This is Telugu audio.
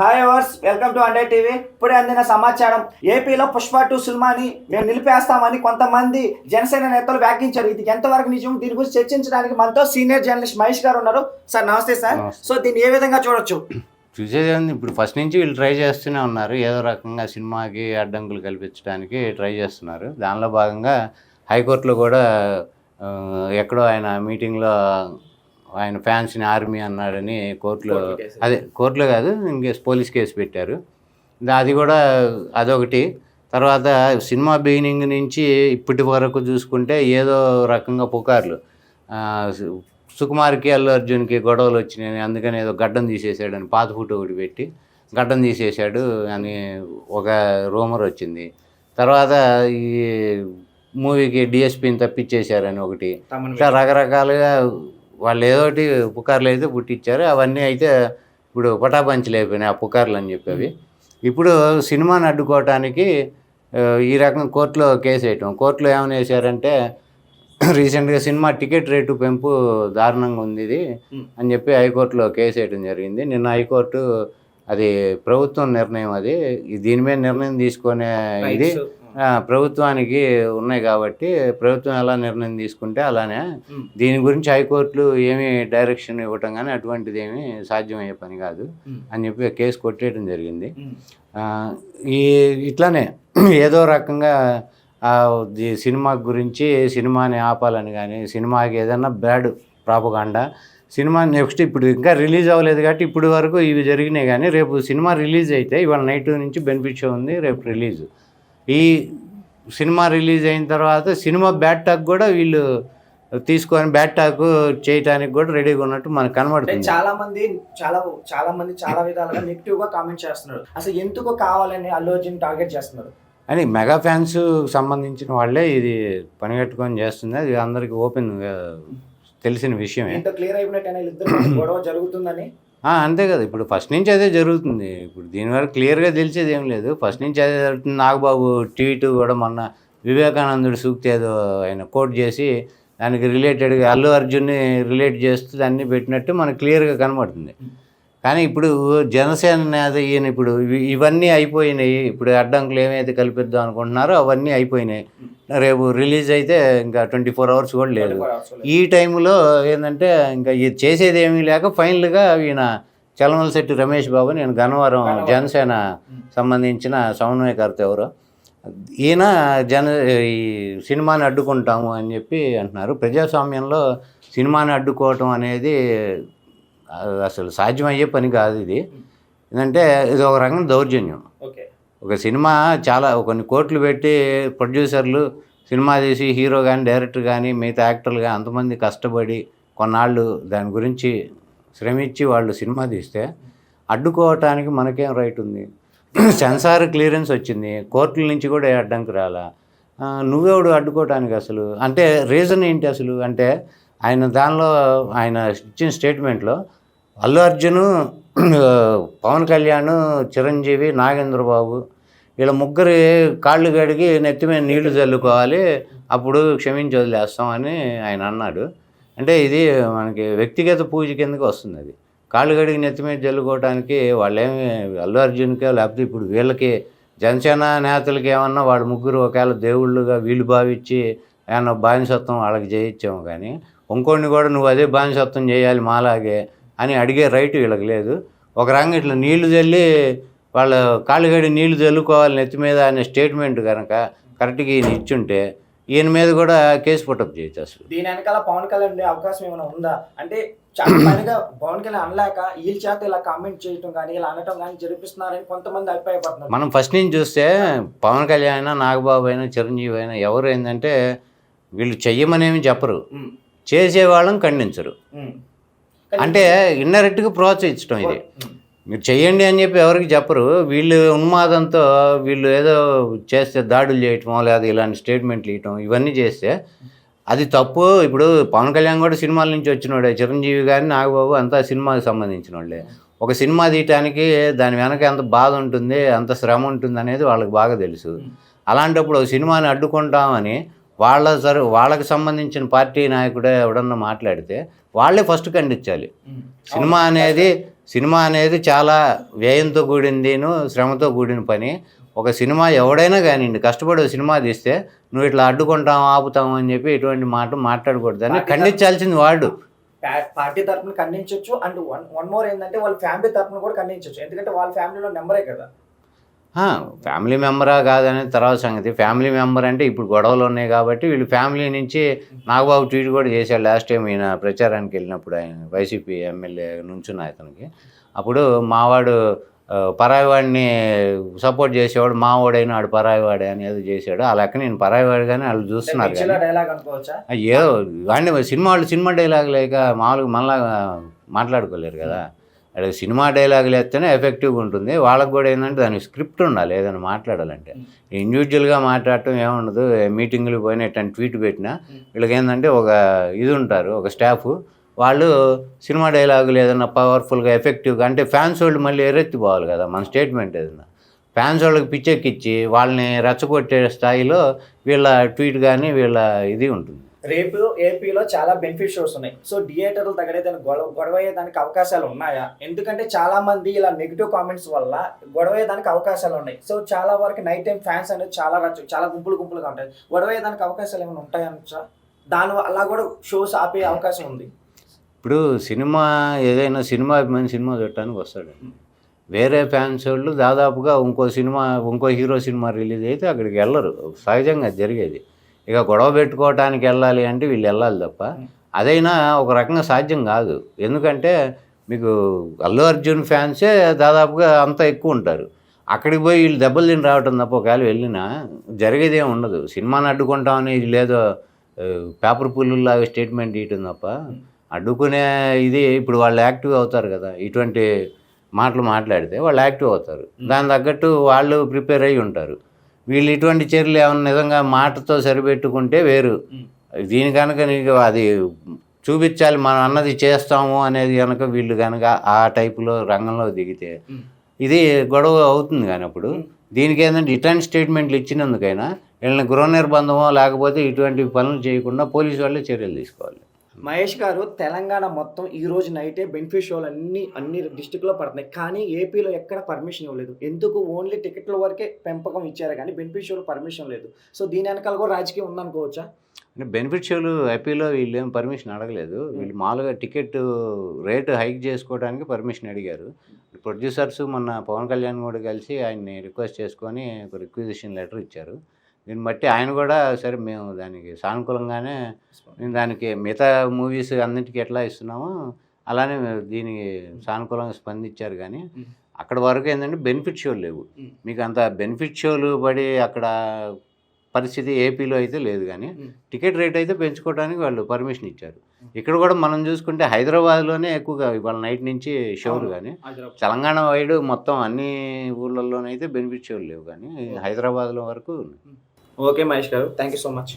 Hi ours welcome to Ande TV ఇప్పుడే అందిన సమాచారం ఏపీలో పుష్ప టూ సినిమాని మేము నిలిపేస్తామని కొంతమంది జనసేన నేతలు వ్యాఖ్యించారు ఇది ఎంతవరకు నిజం? దీని గురించి చర్చించడానికి మనతో సీనియర్ జర్నలిస్ట్ మహేష్ గారు ఉన్నారు. సార్ నమస్తే సార్. సో దీన్ని ఏ విధంగా చూడొచ్చు? చూసేది ఇప్పుడు ఫస్ట్ నుంచి వీళ్ళు ట్రై చేస్తూనే ఉన్నారు. ఏదో రకంగా సినిమాకి అడ్డంకులు కల్పించడానికి ట్రై చేస్తున్నారు. దానిలో భాగంగా హైకోర్టులో కూడా ఎక్కడో ఆయన మీటింగ్లో ఆయన ఫ్యాన్స్ని ఆర్మీ అన్నాడని కోర్టులో. అదే కోర్టులో కాదు ఇంకే పోలీస్ కేసు పెట్టారు. అది కూడా అదొకటి. తర్వాత సినిమా బిగినింగ్ నుంచి ఇప్పటి వరకు చూసుకుంటే ఏదో రకంగా పుకార్లు. సుకుమార్కి అల్లు అర్జున్కి గొడవలు వచ్చినాయి. అందుకని ఏదో గడ్డం తీసేసాడని పాత ఫోటో ఒకటి పెట్టి గడ్డం తీసేశాడు అని ఒక రూమర్ వచ్చింది. తర్వాత ఈ మూవీకి డిఎస్పీని తప్పించేశారని ఒకటి. ఇట్లా రకరకాలుగా వాళ్ళు ఏదో ఒకటి పుకార్లు అయితే పుట్టించారు అవన్నీ అయితే ఇప్పుడు పటాపంచలు అయిపోయినాయి ఆ పుకార్లు అని చెప్పేవి. ఇప్పుడు సినిమాని అడ్డుకోవటానికి ఈ రకం కోర్టులో కేసు వేయటం. కోర్టులో ఏమైనా వేసారంటే రీసెంట్గా సినిమా టికెట్ రేటు పెంపు దారుణంగా ఉంది ఇది. అని చెప్పి హైకోర్టులో కేసు వేయడం జరిగింది. నిన్న హైకోర్టు అది ప్రభుత్వం నిర్ణయం అది. దీని మీద నిర్ణయం తీసుకునే ఇది ప్రభుత్వానికి ఉన్నాయి కాబట్టి ప్రభుత్వం ఎలా నిర్ణయం తీసుకుంటే అలానే. దీని గురించి హైకోర్టులు ఏమీ డైరెక్షన్ ఇవ్వటం కానీ అటువంటిది ఏమీ సాధ్యమయ్యే పని కాదు. అని చెప్పి కేసు కొట్టేయడం జరిగింది ఈ ఇట్లానే ఏదో రకంగా సినిమా గురించి సినిమాని ఆపాలని కానీ సినిమాకి ఏదైనా బ్యాడ్ ప్రాపగాండా సినిమా నెక్స్ట్ ఇప్పుడు ఇంకా రిలీజ్ అవ్వలేదు కాబట్టి ఇప్పుడు వరకు ఇవి జరిగినాయి కానీ రేపు సినిమా రిలీజ్ అయితే ఇవాళ నైట్ నుంచి బెనిఫిట్ షో ఉంది రేపు రిలీజ్ ఈ సినిమా రిలీజ్ అయిన తర్వాత సినిమా బ్యాట్ టాక్ కూడా వీళ్ళు తీసుకొని బ్యాట్ టాక్ చేయటానికి కూడా రెడీగా ఉన్నట్టు మనకు కనబడుతుంది. చాలా మంది చాలా చాలా మంది చాలా విధాలుగా నెగిటివ్గా కామెంట్ చేస్తున్నారు. అసలు ఎందుకు కావాలని అల్లు అర్జున్ టార్గెట్ చేస్తున్నారు? అని మెగా ఫ్యాన్స్ సంబంధించిన వాళ్ళే ఇది పనిగట్టుకొని చేస్తుంది. అది అందరికి ఓపెన్ తెలిసిన విషయమే. ఇంత క్లియర్ అయిపోయినట్టు గొడవ జరుగుతుందని అంతే కదా. ఇప్పుడు ఫస్ట్ నుంచి అదే జరుగుతుంది. ఇప్పుడు దీని వరకు క్లియర్గా తెలిసేది ఏం లేదు. ఫస్ట్ నుంచి అదే జరుగుతుంది. నాగబాబు ట్వీట్ కూడా మొన్న వివేకానందుడు సూక్తి ఏదో ఆయన కోట్ చేసి దానికి రిలేటెడ్గా అల్లు అర్జున్ని రిలేట్ చేస్తూ దాన్ని పెట్టినట్టు మనకు క్లియర్గా కనబడుతుంది. కానీ ఇప్పుడు జనసేన నేత ఈయన ఇప్పుడు ఇవి- ఇవన్నీ అయిపోయినాయి. ఇప్పుడు అడ్డంకులు ఏమైతే కల్పిద్దాం అనుకుంటున్నారో అవన్నీ అయిపోయినాయి. రేపు రిలీజ్ అయితే ఇంకా ట్వంటీ ఫోర్ అవర్స్ కూడా లేదు. ఈ టైంలో ఏంటంటే ఇంకా ఇది చేసేది ఏమీ లేక ఫైనల్గా ఈయన చలమలశెట్టి రమేష్ బాబు నేను గన్నవరం. జనసేన సంబంధించిన సమన్వయకర్త ఎవరో? ఈయన జన ఈ సినిమాని అడ్డుకుంటాము అని చెప్పి అంటున్నారు. ప్రజాస్వామ్యంలో సినిమాని అడ్డుకోవటం అనేది అసలు సాధ్యమయ్యే పని కాదు ఇది. ఎందుకంటే ఇది ఒక రకం దౌర్జన్యం. ఓకే. ఒక సినిమా చాలా కొన్ని కోట్లు పెట్టి ప్రొడ్యూసర్లు సినిమా తీసి హీరో కానీ డైరెక్టర్ కానీ మిగతా యాక్టర్లు కానీ అంతమంది కష్టపడి కొన్నాళ్ళు దాని గురించి శ్రమించి వాళ్ళు సినిమా తీస్తే అడ్డుకోవటానికి మనకేం రైట్ ఉంది? సెన్సార్ క్లియరెన్స్ వచ్చింది. కోర్టుల నుంచి కూడా ఏ అడ్డంకి రాలా? నువ్వెవడు అడ్డుకోవటానికి అసలు? అంటే రీజన్ ఏంటి అసలు? అంటే ఆయన దానిలో ఆయన ఇచ్చిన స్టేట్మెంట్లో అల్లు అర్జును పవన్ కళ్యాణ్ చిరంజీవి నాగేంద్ర బాబు వీళ్ళ ముగ్గురి కాళ్ళు కడిగి నెత్తి మీద నీళ్ళు చల్లుకోవాలి అప్పుడు క్షమించి వదిలేస్తామని ఆయన అన్నాడు. అంటే ఇది మనకి వ్యక్తిగత పూజ కిందకి వస్తుంది అది. కాళ్ళు కడిగి నెత్తి మీద చల్లుకోవడానికి వాళ్ళేమి అల్లు అర్జున్కే లేకపోతే ఇప్పుడు వీళ్ళకి జనసేన నేతలకి ఏమన్నా వాళ్ళ ముగ్గురు ఒకవేళ దేవుళ్ళుగా వీళ్ళు భావించి ఏమన్నా బానిసత్వం వాళ్ళకి చేయించాము కానీ ఇంకొన్ని కూడా నువ్వు అదే బానిసత్వం చేయాలి మాలాగే అని అడిగే రైట్ వీళ్ళకి లేదు. ఒక రంగం ఇట్లా నీళ్ళు చల్లి వాళ్ళ కాళ్ళుగడి నీళ్ళు చల్లుకోవాలి నెత్తి మీద అనే స్టేట్మెంట్ కనుక కరెక్ట్గా ఈయన ఇచ్చుంటే ఈయన మీద కూడా కేసు పుట్టప్ చేయొచ్చు అసలు. దీని వెనకాల పవన్ కళ్యాణ్ ఉండే అవకాశం ఏమైనా ఉందా? అంటే చాలా పనిగా పవన్ కళ్యాణ్ అనలేక వీళ్ళ చేత ఇలా కామెంట్ చేయటం కానీ ఇలా అనటం కానీ జరిపిస్తున్నారని కొంతమంది అభిప్రాయపడుతున్నారు. మనం ఫస్ట్ నుంచి చూస్తే పవన్ కళ్యాణ్ అయినా నాగబాబు అయినా చిరంజీవి అయినా ఎవరు ఏంటంటే వీళ్ళు చెయ్యమనేమి చెప్పరు. ఉమ్, చేసే వాళ్ళని ఖండించరు. అంటే ఇన్నరెక్ట్గా ప్రోత్సహించడం ఇది. మీరు చెయ్యండి అని చెప్పి ఎవరికి చెప్పరు. వీళ్ళు ఉన్మాదంతో వీళ్ళు ఏదో చేస్తే దాడులు చేయటం లేదా ఇలాంటి స్టేట్మెంట్లు ఇవ్వటం ఇవన్నీ చేస్తే అది తప్పు. ఇప్పుడు పవన్ కళ్యాణ్ కూడా సినిమాల నుంచి వచ్చినోడే. చిరంజీవి గారి నాగబాబు అంతా సినిమాకి సంబంధించిన వాళ్ళే ఒక సినిమా తీయటానికి దాని వెనక ఎంత బాధ ఉంటుంది ఎంత శ్రమ ఉంటుంది అనేది వాళ్ళకి బాగా తెలుసు. అలాంటప్పుడు ఒక సినిమాని అడ్డుకుంటామని వాళ్ళ సరు వాళ్ళకి సంబంధించిన పార్టీ నాయకుడే ఎవడన్నా మాట్లాడితే వాళ్ళే ఫస్ట్ ఖండించాలి. సినిమా అనేది సినిమా అనేది చాలా వ్యయంతో కూడిందిను శ్రమతో కూడిన పని. ఒక సినిమా ఎవడైనా కానివ్వండి కష్టపడి సినిమా తీస్తే నువ్వు ఇట్లా అడ్డుకుంటాం ఆపుతాం అని చెప్పి ఇటువంటి మాట మాట్లాడకూడదు. అని ఖండించాల్సింది వాడు. పార్టీ తరపున ఖండించవచ్చు అండ్ వన్ వన్ మోర్ ఏంటంటే వాళ్ళ ఫ్యామిలీ తరపున కూడా ఖండించవచ్చు ఎందుకంటే వాళ్ళ ఫ్యామిలీలో నెంబరే కదా. ఫ్యామిలీ మెంబరా కాదనేది తర్వాత సంగతి. ఫ్యామిలీ మెంబర్ అంటే ఇప్పుడు గొడవలు ఉన్నాయి కాబట్టి వీళ్ళు ఫ్యామిలీ నుంచి నాగబాబు ట్వీట్ కూడా చేశాడు లాస్ట్ టైం ఈయన ప్రచారానికి వెళ్ళినప్పుడు ఆయన వైసీపీ ఎమ్మెల్యే నుంచున్న అతనికి. అప్పుడు మావాడు పరాయివాడిని సపోర్ట్ చేసేవాడు మావాడైన వాడు పరాయివాడే అని ఏదో చేశాడు. లెక్క నేను పరాయివాడు కానీ. వాళ్ళు చూస్తున్నారు ఏదో వాడిని సినిమా వాళ్ళు సినిమా డైలాగ్ లేక మామూలుగా మళ్ళా మాట్లాడుకోలేరు కదా. అదే సినిమా డైలాగ్ లేస్తేనే ఎఫెక్టివ్గా ఉంటుంది. వాళ్ళకి కూడా ఏంటంటే దానికి స్క్రిప్ట్ ఉండాలి ఏదైనా మాట్లాడాలంటే. ఇండివిజువల్గా మాట్లాడటం ఏముండదు. మీటింగ్లు పోయినా ఇట్లాంటి ట్వీట్ పెట్టినా వీళ్ళకి ఏంటంటే ఒక ఇది ఉంటారు ఒక స్టాఫ్. వాళ్ళు సినిమా డైలాగులు ఏదైనా పవర్ఫుల్గా ఎఫెక్టివ్గా అంటే ఫ్యాన్స్ వాళ్ళు మళ్ళీ ఎరెత్తిపోవాలి కదా మన స్టేట్మెంట్ ఏదైనా. ఫ్యాన్స్ వాళ్ళకి పిచ్చెక్కిచ్చి వాళ్ళని రెచ్చగొట్టే స్థాయిలో వీళ్ళ ట్వీట్ కానీ వీళ్ళ ఇది ఉంటుంది. రేపు ఏపీలో చాలా బెనిఫిట్ షోస్ ఉన్నాయి సో థియేటర్లు తగ్గడైతే గొడవ గొడవ అయ్యేదానికి అవకాశాలు ఉన్నాయా? ఎందుకంటే చాలా మంది ఇలా నెగిటివ్ కామెంట్స్ వల్ల గొడవ అయ్యేదానికి అవకాశాలు ఉన్నాయి. సో చాలా వరకు నైట్ టైం ఫ్యాన్స్ అనేది చాలా రచ్చు చాలా గుంపులు గుంపులుగా ఉంటాయి. గొడవ అయ్యేదానికి అవకాశాలు ఏమైనా ఉంటాయనొచ్చా దాని అలా కూడా షోస్ ఆపే అవకాశం ఉంది. ఇప్పుడు సినిమా ఏదైనా సినిమా అభిమాని సినిమా చూడటానికి వస్తాడు. వేరే ఫ్యాన్స్ వాళ్ళు దాదాపుగా ఇంకో సినిమా ఇంకో హీరో సినిమా రిలీజ్ అయితే అక్కడికి వెళ్ళరు. సహజంగా జరిగేది. ఇక గొడవ పెట్టుకోవటానికి వెళ్ళాలి అంటే వీళ్ళు వెళ్ళాలి తప్ప అదైనా ఒక రకంగా సాధ్యం కాదు. ఎందుకంటే మీకు అల్లు అర్జున్ ఫ్యాన్సే దాదాపుగా అంత ఎక్కువ ఉంటారు. అక్కడికి పోయి వీళ్ళు దెబ్బలు తిని రావటం తప్ప ఒకవేళ వెళ్ళినా జరిగేది ఉండదు. సినిమాని అడ్డుకుంటామని లేదో ఆ, పేపర్ పుల్లులాగా స్టేట్మెంట్ ఇవ్వటం తప్ప అడ్డుకునే ఇది ఇప్పుడు వాళ్ళు యాక్టివ్ అవుతారు కదా ఇటువంటి మాటలు మాట్లాడితే వాళ్ళు యాక్టివ్ అవుతారు. దాని తగ్గట్టు వాళ్ళు ప్రిపేర్ అయ్యి ఉంటారు. వీళ్ళు ఇటువంటి చర్యలు ఏమైనా నిజంగా మాటతో సరిపెట్టుకుంటే వేరు. దీని కనుక నీకు అది చూపించాలి మనం అన్నది చేస్తాము అనేది కనుక వీళ్ళు కనుక ఆ టైపులో రంగంలో దిగితే ఇది గొడవ అవుతుంది కానీ అప్పుడు దీనికి ఏంటంటే ఇటువంటి స్టేట్మెంట్లు ఇచ్చినందుకైనా వీళ్ళని గృహ నిర్బంధమో లేకపోతే ఇటువంటి పనులు చేయకుండా పోలీసు వాళ్ళే చర్యలు తీసుకోవాలి. మహేష్ గారు తెలంగాణ మొత్తం ఈ రోజు నైటే బెనిఫిట్ షోలు అన్ని అన్ని డిస్టిక్లో పడుతున్నాయి. కానీ ఏపీలో ఎక్కడ పర్మిషన్ ఇవ్వలేదు. ఎందుకు? ఓన్లీ టికెట్ల వరకే పెంపకం ఇచ్చారు కానీ బెనిఫిట్ షోలు పర్మిషన్ లేదు. సో దీని వెనకాల కూడా రాజకీయం ఉందనుకోవచ్చా? అంటే బెనిఫిట్ షోలు ఐపీలో వీళ్ళు ఏం పర్మిషన్ అడగలేదు. వీళ్ళు మామూలుగా టికెట్ రేటు హైక్ చేసుకోవడానికి పర్మిషన్ అడిగారు. ప్రొడ్యూసర్స్ మొన్న పవన్ కళ్యాణ్ కూడా కలిసి ఆయన్ని రిక్వెస్ట్ చేసుకొని ఒక రిక్విజిషన్ లెటర్ ఇచ్చారు. దీన్ని బట్టి ఆయన కూడా సరే మేము దానికి సానుకూలంగానే మేము దానికి మిగతా మూవీస్ అన్నింటికి ఎట్లా ఇస్తున్నామో అలానే దీనికి సానుకూలంగా స్పందించారు కానీ అక్కడ వరకు ఏంటంటే బెనిఫిట్ షోలు లేవు. మీకు అంత బెనిఫిట్ షోలు పడి అక్కడ పరిస్థితి ఏపీలో అయితే లేదు కానీ. టికెట్ రేట్ అయితే పెంచుకోవడానికి వాళ్ళు పర్మిషన్ ఇచ్చారు. ఇక్కడ కూడా మనం చూసుకుంటే హైదరాబాద్లోనే ఎక్కువగా ఇవాళ నైట్ నుంచి షోలు కానీ తెలంగాణ వైడ్ మొత్తం అన్ని ఊళ్ళల్లోనైతే బెనిఫిట్ షోలు లేవు కానీ హైదరాబాద్లో వరకు ఉన్నాయి. ఓకే మహేష్ గారు థ్యాంక్ యూ సో మచ్